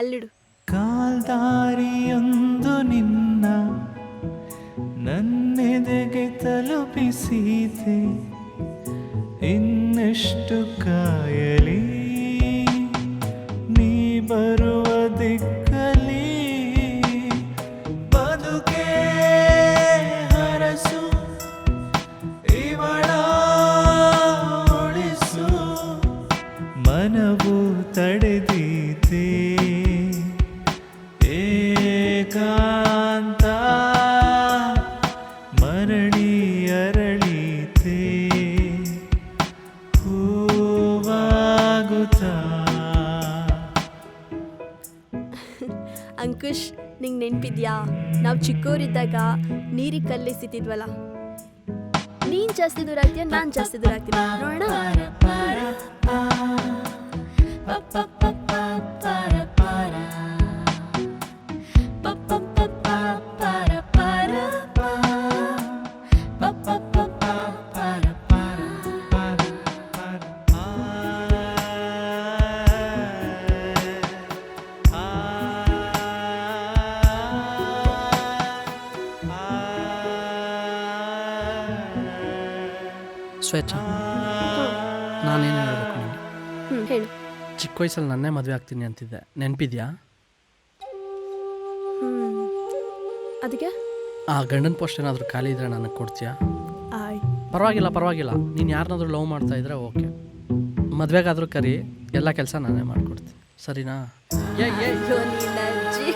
ಅಲ್ಲಿಡು. ಕಾಲ್ದಾರಿಯೊಂದು ನಿನ್ನ ನನ್ನೆದೆಗೆ ತಲುಪಿಸಿದೆ. ಇನ್ನೆಷ್ಟು ಕಾಯಲಿ? ನೀ ಬರುವ ದಿಕ್ಕಲಿ ಬದುಕೆ ಹರಸು ಮನವು ತಡೆದೀತೆ. ಏಕಾಂತ ಮರಳಿ ಅರಳಿತೆ ಹೂವಾಗುತ್ತ. ಅಂಕುಶ್ ನಿಂಗೆ ನೆನಪಿದ್ಯಾ? ನಾವು ಚಿಕ್ಕವರಿದ್ದಾಗ ನೀರಿಗೆ ಕಲ್ಲಿಸಿತಿದ್ವಲ್ಲ ನೀನ್ ಜಾಸ್ತಿ ದೂರ ಆಗ್ತೀಯ ನಾನ್ ಜಾಸ್ತಿ ದೂರ ಆಗ್ತೀನಿ. ನೋಡೋಣ. ಸ್ವೇಚ್ಛ ನಾನೇನು ಹೇಳಬೇಕು ನಿಮಗೆ ಹೇಳು. ಚಿಕ್ಕ ವಯಸ್ಸಲ್ಲಿ ನನ್ನೇ ಮದುವೆ ಆಗ್ತೀನಿ ಅಂತಿದ್ದೆ. ನೆನಪಿದ್ಯಾ? ಅದಕ್ಕೆ? ಆ ಗಂಡನ ಪೋಸ್ಟ್ ಏನಾದರೂ ಖಾಲಿ ಇದ್ರೆ ನನಗೆ ಕೊಡ್ತೀಯಾ? ಆಯ್ ಪರವಾಗಿಲ್ಲ ಪರವಾಗಿಲ್ಲ. ನೀನು ಯಾರನ್ನಾದ್ರೂ ಲವ್ ಮಾಡ್ತಾ ಇದ್ರೆ ಓಕೆ ಮದುವೆಗಾದರೂ ಕರಿ ಎಲ್ಲ ಕೆಲಸ ನಾನೇ ಮಾಡಿಕೊಡ್ತೀನಿ. ಸರಿನಾ? ಏ ಏ ಅಯ್ಯೋ ನೀನ್ ಅಜ್ಜಿ